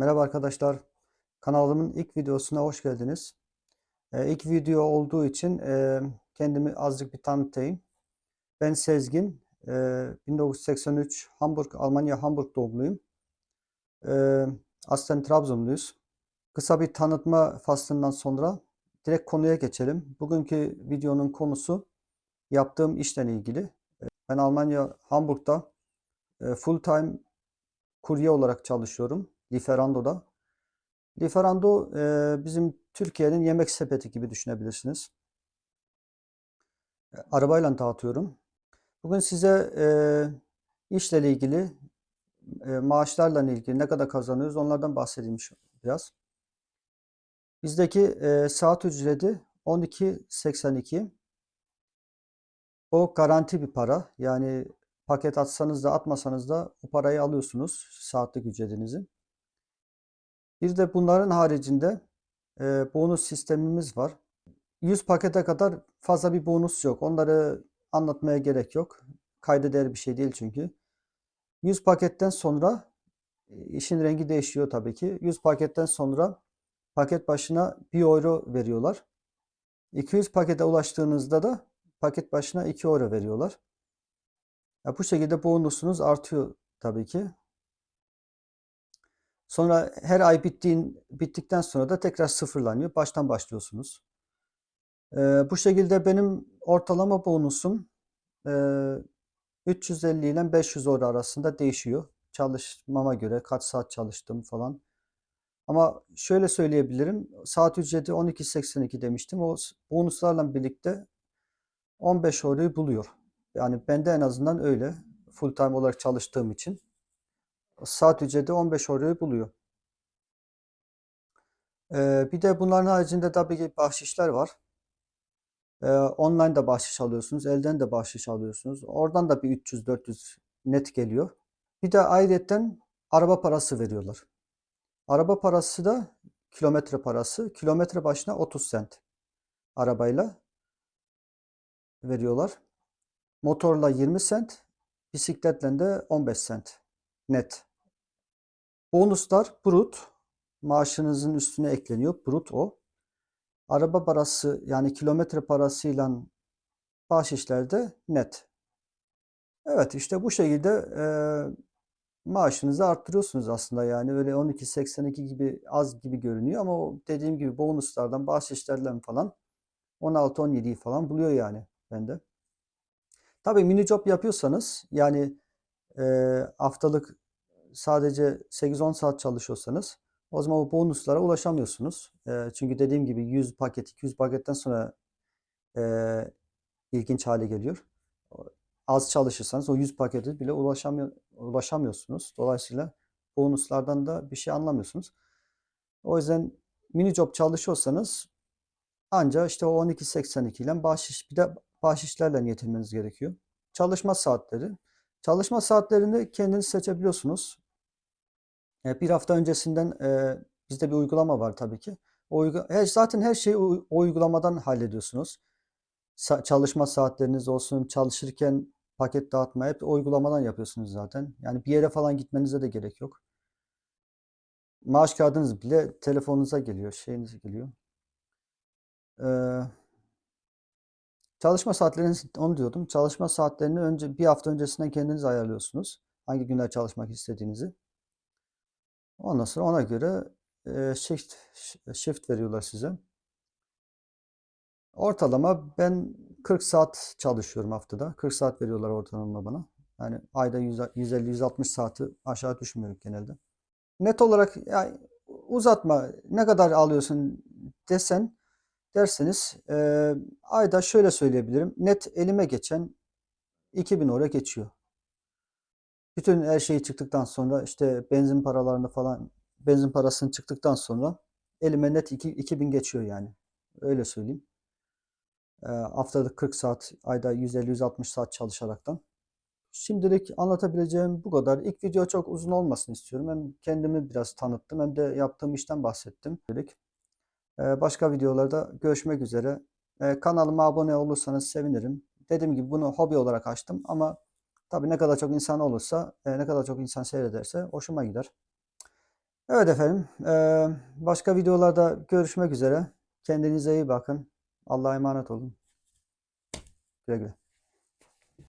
Merhaba arkadaşlar. Kanalımın ilk videosuna hoş geldiniz. Ee, ilk video olduğu için e, kendimi azıcık bir tanıtayım. Ben Sezgin. Ee, 1983 Hamburg, Almanya Hamburg doğumluyum. Ee, aslen Trabzonluyuz. Kısa bir tanıtma faslından sonra direkt konuya geçelim. Bugünkü videonun konusu yaptığım işle ilgili. Ee, Ben Almanya Hamburg'da e, full time kurye olarak çalışıyorum. Lieferando'da. Lieferando e, bizim Türkiye'nin yemek sepeti gibi düşünebilirsiniz. E, Arabayla dağıtıyorum. Bugün size e, işle ilgili, e, maaşlarla ilgili ne kadar kazanıyoruz onlardan bahsedeyim biraz. Bizdeki e, saat ücreti 12.82. O garanti bir para. Yani paket atsanız da atmasanız da o parayı alıyorsunuz saatlik ücretinizi. Bir de bunların haricinde e, bonus sistemimiz var. 100 pakete kadar fazla bir bonus yok. Onları anlatmaya gerek yok. Kayda değer bir şey değil çünkü. 100 paketten sonra e, işin rengi değişiyor tabii ki. 100 paketten sonra paket başına 1 euro veriyorlar. 200 pakete ulaştığınızda da paket başına 2 euro veriyorlar. Ya bu şekilde bonusunuz artıyor tabii ki. Sonra her ay bittiğin bittikten sonra da tekrar sıfırlanıyor. Baştan başlıyorsunuz. Ee, bu şekilde benim ortalama bonusum e, 350 ile 500 euro arasında değişiyor. Çalışmama göre kaç saat çalıştım falan. Ama şöyle söyleyebilirim. Saat ücreti 12.82 demiştim. O bonuslarla birlikte 15 euroyu buluyor. Yani bende en azından öyle. Full time olarak çalıştığım için. Saat ücreti 15 euroyu buluyor. Bir de bunların haricinde tabii ki bahşişler var. Online da bahşiş alıyorsunuz, elden de bahşiş alıyorsunuz. Oradan da bir 300-400 net geliyor. Bir de ayrıyetten araba parası veriyorlar. Araba parası da kilometre parası. Kilometre başına 30 sent arabayla veriyorlar. Motorla 20 sent, bisikletle de 15 sent net. Bonuslar brut. Maaşınızın üstüne ekleniyor. Brut o. Araba parası yani kilometre parasıyla bahşişler de net. Evet işte bu şekilde e, maaşınızı arttırıyorsunuz aslında yani öyle 12.82 gibi az gibi görünüyor ama dediğim gibi bonuslardan bahşişlerden falan 16-17'yi falan buluyor yani bende. Tabii mini job yapıyorsanız yani e, haftalık sadece 8-10 saat çalışıyorsanız o zaman o bonuslara ulaşamıyorsunuz. E, çünkü dediğim gibi 100 paket 200 paketten sonra e, ilginç hale geliyor. Az çalışırsanız o 100 pakete bile ulaşamıyor, ulaşamıyorsunuz. Dolayısıyla bonuslardan da bir şey anlamıyorsunuz. O yüzden mini job çalışıyorsanız anca işte o 12.82 ile bahşiş bir de bahşişlerle yetinmeniz gerekiyor. Çalışma saatleri. Çalışma saatlerini kendiniz seçebiliyorsunuz. E, bir hafta öncesinden e, bizde bir uygulama var tabii ki. Zaten her şeyi o, uygulamadan hallediyorsunuz. Çalışma saatleriniz olsun, çalışırken paket dağıtma hep uygulamadan yapıyorsunuz zaten. Yani bir yere falan gitmenize de gerek yok. Maaş kağıdınız bile telefonunuza geliyor, şeyinize geliyor. Ee, çalışma saatlerini onu diyordum. Çalışma saatlerini önce bir hafta öncesinden kendiniz ayarlıyorsunuz. Hangi günler çalışmak istediğinizi. Ondan sonra ona göre e, shift shift veriyorlar size. Ortalama ben 40 saat çalışıyorum haftada. 40 saat veriyorlar ortalama bana. Yani ayda 150-160 saati aşağı düşmüyorum genelde. Net olarak yani uzatma ne kadar alıyorsun desen derseniz e, ayda şöyle söyleyebilirim. Net elime geçen 2000 euro geçiyor. Bütün her şey çıktıktan sonra işte benzin paralarını falan benzin parasını çıktıktan sonra elime net 2, 2000 geçiyor yani. Öyle söyleyeyim. E, haftalık 40 saat, ayda 150-160 saat çalışaraktan. Şimdilik anlatabileceğim bu kadar. İlk video çok uzun olmasını istiyorum. Hem kendimi biraz tanıttım hem de yaptığım işten bahsettim. Şimdilik. E, başka videolarda görüşmek üzere. E, kanalıma abone olursanız sevinirim. Dediğim gibi bunu hobi olarak açtım ama tabii ne kadar çok insan olursa, e, ne kadar çok insan seyrederse hoşuma gider. Evet efendim. eee, başka videolarda görüşmek üzere. Kendinize iyi bakın. Allah'a emanet olun. Güle güle.